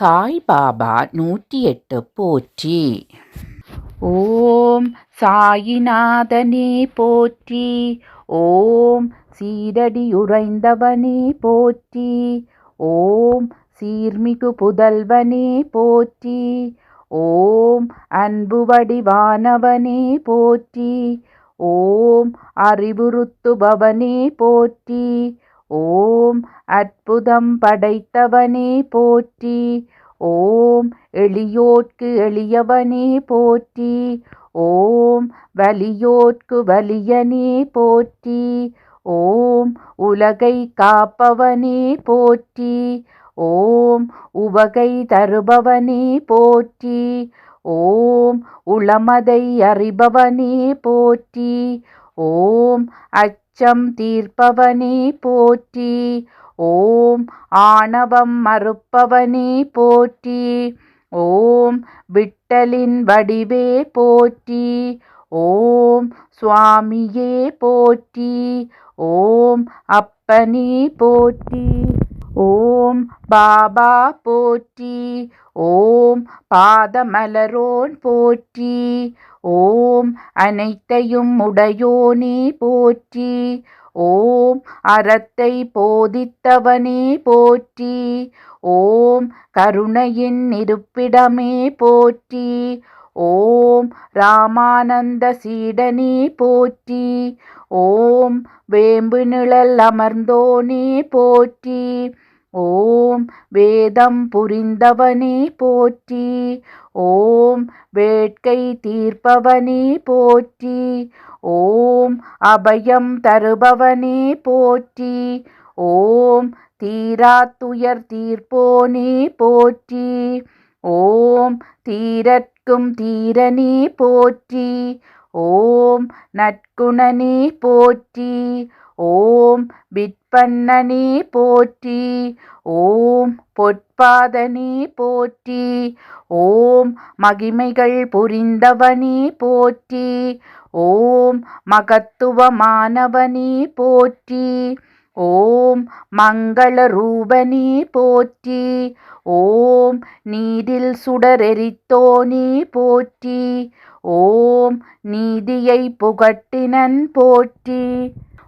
சாய்பாபா நூற்றி எட்டு போற்றி. ஓம் சாயிநாதனே போற்றி. ஓம் சீரடி உறைந்தவனே போற்றி. ஓம் சீர்மிகு புதல்வனே போற்றி. ஓம் அன்பு வடிவானவனே போற்றி. ஓம் அறிவுறுத்துபவனே போற்றி. ஓம் அற்புதம் படைத்தவனே போற்றி. ஓம் எளியோர்க்கு எளியவனே போற்றி. ஓம் வலியோர்க்கு வலியனே போற்றி. ஓம் உலகை காப்பவனே போற்றி. ஓம் உவகை தருபவனே போற்றி. ஓம் உளமதை அறிபவனே போற்றி. ஓம் அச்சம் தீர்ப்பவனே போற்றி. ஓம் ஆணவம் மறுப்பவனே போற்றி. ஓம் விட்டலின் வடிவே போற்றி. ஓம் சுவாமியே போற்றி. ஓம் அப்பனே போற்றி. ஓம் பாபா போற்றி. ஓம் பாதமலரோன் போற்றி. ஓம் அனைத்தையும் உடையோனே போற்றி. ஓம் அறத்தை போதித்தவனே போற்றி. ஓம் கருணையின் இருப்பிடமே போற்றி. ஓம் ராமானந்த சீடனே போற்றி. ஓம் வேம்பு நிழல் அமர்ந்தோனே போற்றி. ஓம் வேதம் புரிந்தவனே போற்றி. ஓம் வேட்கை தீர்ப்பவனே போற்றி. ஓம் அபயம் தருபவனே போற்றி. ஓம் தீராத்துயர் தீர்ப்போனே போற்றி. ஓம் தீரற்கும் தீரனே போற்றி. ஓம் நற்குணனே போற்றி. ஓம் விற்பன்னனே போற்றி ஓம் பொற்பாதனே போற்றி ஓம் மகிமைகள் புரிந்தவனே போற்றி ஓம் மகத்துவமானவனே போற்றி ஓம் மங்கள ரூபனே போற்றி ஓம் நீரில் சுடரெரித்தோனே போற்றி ஓம் நீதியை புகட்டினன் போற்றி.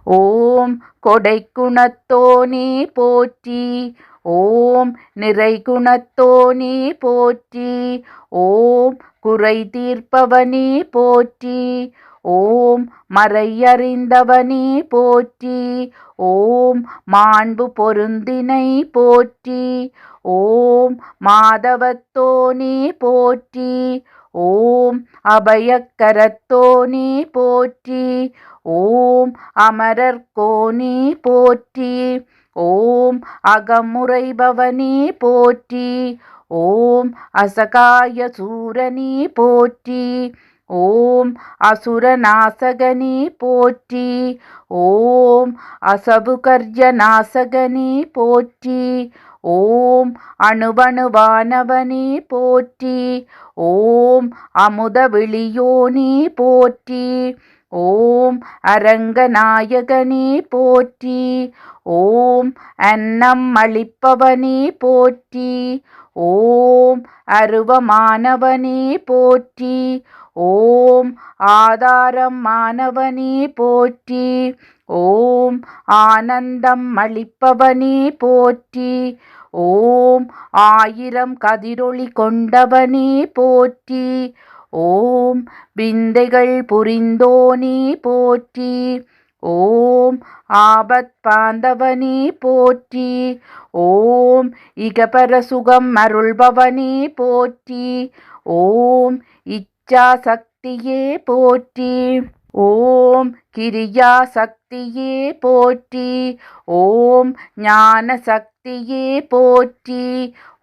ஓம் கொடைக்குணத்தோனே போற்றி. ஓம் நிறைகுணத்தோனே போற்றி. ஓம் குறை தீர்ப்பவனே போற்றி. ஓம் மறையறிந்தவனே போற்றி. ஓம் மாண்பு பொருந்தினை போற்றி. ஓம் மாதவத்தோனே போற்றி. ஓம் அபயக்கரத்தோனே போற்றி. ஓம் அமரர் அமரர்கோனே போற்றி. ஓம் அகமுறை அகமுறைபவனே போற்றி. ஓம் அசகாய சூரனே போற்றி. ஓம் அசுரநாசகனே போற்றி. ஓம் அசபுகர்ய நாசகனே போற்றி. ஓம் அணுவணுவானவனே போற்றி. ஓம் அமுத விழியோனே போற்றி. ஓம் அரங்கநாயகனே போற்றி. ஓம் அன்னம் அளிப்பவனே போற்றி. ஓம் அருவமானவனே போற்றி. ஓம் ஆதாரம் மாணவனே போற்றி. ஓம் ஆனந்தம் அளிப்பவனே போற்றி. ஓம் ஆயிரம் கதிரொளி கொண்டவனே போற்றி. ஓம் விந்தைகள் புரிந்தோனே போற்றி. ஓம் ஆபத் பாந்தவனே போற்றி. ஓம் இகபர சுகம் அருள்பவனே போற்றி. ஓம் இச்சா சக்தியே போற்றி. ஓம் கிரியா சக்தியே போற்றி. ஓம் ஞான சக்தி சக்தியே போற்றி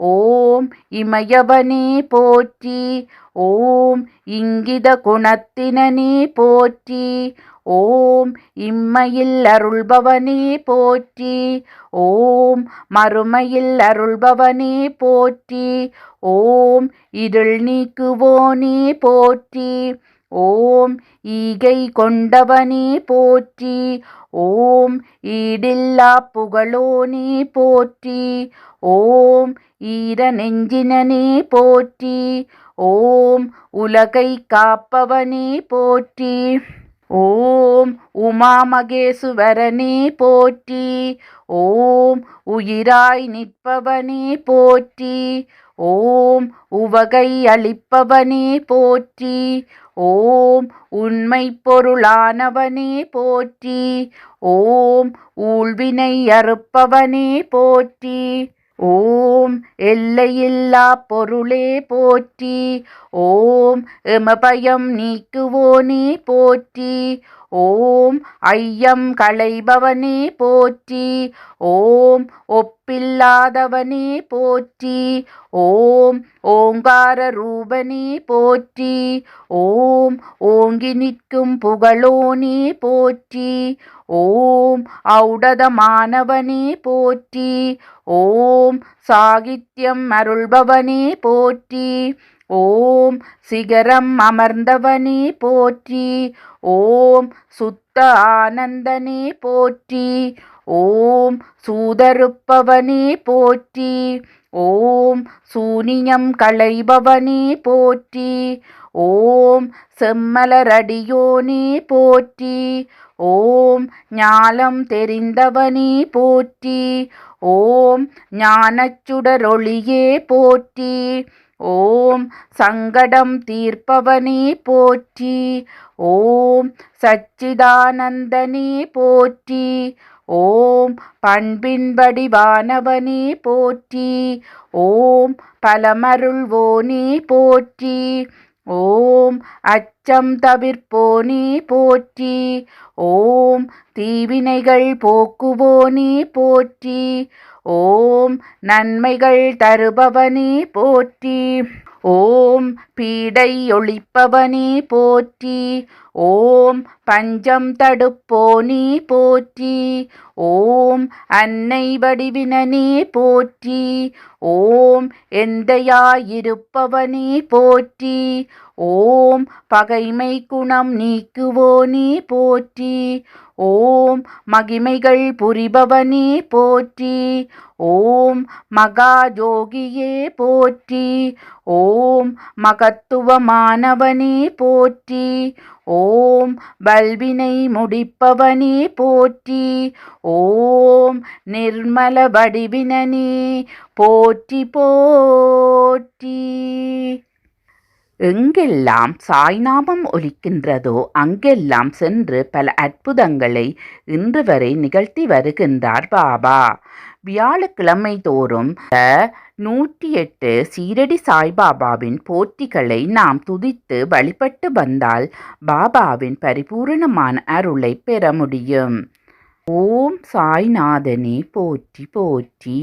ஓம் இமயவனே போற்றி ஓம் இங்கித குணத்தினனே போற்றி ஓம் இம்மையில் அருள்பவனே போற்றி ஓம் மறுமையில் அருள்பவனே போற்றி ஓம் இருள் நீக்குவோனே போற்றி. ஓம் ஈகை கொண்டவனே போற்றி ஓம் ஈடில்லா புகழோனே போற்றி ஓம் ஈர நெஞ்சினனே போற்றி ஓம் உலகை காப்பவனே போற்றி ஓம் உமா மகேசுவரனே போற்றி ஓம் உயிராய் நிற்பவனே போற்றி ஓம் உவகை அளிப்பவனே போற்றி ஓம் உண்மை பொருளானவனே போற்றி. ஓம் ஊழ்வினை அறுப்பவனே போற்றி. ஓம் எல்லையில்லா பொருளே போற்றி. ஓம் எமபயம் நீக்குவோனே போற்றி. ஓம் ஐயம் களைபவனே போற்றி ஓம் ஒப்பில்லாதவனே போற்றி ஓம் ஓங்கார ரூபனே போற்றி ஓம் ஓங்கி நிற்கும் புகழோனே போற்றி ஓம் ஔடதமானவனே போற்றி ஓம் சாகித்யம் அருள்பவனே போற்றி ஓம் சிகரம் அமர்ந்தவனே போற்றி ஓம் சுத்த ஆனந்தனே போற்றி ஓம் சூதருப்பவனே போற்றி ஓம் சூனியம் களைபவனே போற்றி ஓம் செம்மலரடியோனே போற்றி ஓம் ஞாலம் தெரிந்தவனே போற்றி ஓம் ஞானச்சுடரொளியே போற்றி ஓம் சங்கடம் தீர்ப்பவனே போற்றி. ஓம் சச்சிதானந்தனே போற்றி. ஓம் பண்பின் வடிவானவனே போற்றி. ஓம் பலமருள்வோனே போற்றி. ஓம் அச்சம் தவிர்ப்போனே போற்றி. ஓம் தீவினைகள் போக்குவோனே போற்றி. ஓம் நன்மைகள் தருபவனே போற்றி. ஓம் பீடை ஒழிப்பவனே போற்றி. ஓம் பஞ்சம் தடுப்போனே போற்றி. ஓம் அன்னை வடிவினனே போற்றி. ஓம் எந்தையாயிருப்பவனே போற்றி. ஓம் பகைமை குணம் நீக்குவோனே போற்றி. ஓம் மகிமைகள் புரிபவனே போற்றி. ஓம் மகாஜோகியே போற்றி. ஓம் மகத்துவமானவனே போற்றி. ஓம் பல்வினை முடிப்பவனே போற்றி ஓம் நிர்மல வடிவினனே போற்றி போற்றி. எங்கெல்லாம் சாய்நாமம் ஒலிக்கின்றதோ அங்கெல்லாம் சென்று பல அற்புதங்களை இன்று வரை நிகழ்த்தி வருகின்றார் பாபா. வியாழக்கிழமை தோறும் நூற்றி எட்டு சீரடி சாய்பாபாவின் போற்றிகளை நாம் துதித்து வழிபட்டு வந்தால் பாபாவின் பரிபூரணமான அருளை பெற முடியும். ஓம் சாய்நாதனே போற்றி போற்றி.